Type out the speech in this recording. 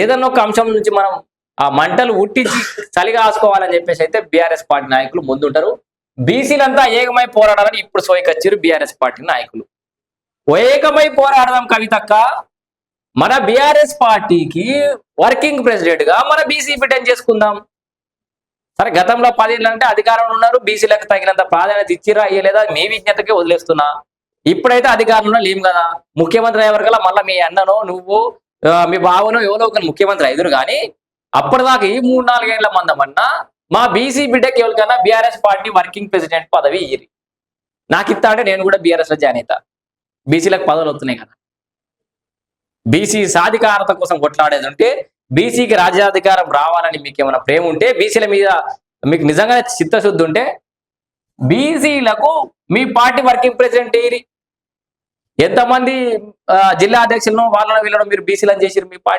ఏదన్నా ఒక అంశం నుంచి మనం ఆ మంటలు ఉట్టించి చలిగా ఆసుకోవాలని చెప్పేసి అయితే బీఆర్ఎస్ పార్టీ నాయకులు ముందుంటారు. బీసీలంతా ఏకమై పోరాడాలని ఇప్పుడు సోయకొచ్చారు బీఆర్ఎస్ పార్టీ నాయకులు. ఏకమై పోరాడదాం కవితక్క. మన బీఆర్ఎస్ పార్టీకి వర్కింగ్ ప్రెసిడెంట్గా మన బీసీ బిడ్డని చేసుకుందాం. సరే గతంలో పదేళ్ళు అంటే అధికారంలో ఉన్నారు బీసీలకు తగినంత ప్రాధాన్యత ఇచ్చిరా ఇయ్యలేదా? మీ విజ్ఞతకే వదిలేస్తున్నా. ఇప్పుడైతే అధికారంలో లేం కదా. ముఖ్యమంత్రి అయ్యే మళ్ళీ మీ అన్ననో నువ్వు మీ భావన ఎవరో ఒక ముఖ్యమంత్రి ఎదురు కానీ అప్పటిదాకా ఈ మూడు నాలుగేళ్ళ మందమన్నా మా బీసీ బిడ్డకి ఎవరికైనా బీఆర్ఎస్ పార్టీ వర్కింగ్ ప్రెసిడెంట్ పదవి ఇయ్యి నాకు ఇస్తా అంటే నేను కూడా బీఆర్ఎస్లో జాయిన్ అవుతా బీసీలకు పదవులు వస్తున్నాయి కదా. బీసీ సాధికారత కోసం కొట్లాడేది ఉంటే బీసీకి రాజ్యాధికారం రావాలని మీకు ఏమైనా ప్రేమ ఉంటే బీసీల మీద మీకు నిజంగానే చిత్తశుద్ధి ఉంటే బీసీలకు మీ పార్టీ వర్కింగ్ ప్రెసిడెంట్ ఏరి ఎంతమంది ఆ, జిల్లా అధ్యక్షులను వాళ్ళను వీళ్ళను మీరు బీసీలను చేసిరు మీ పార్టీ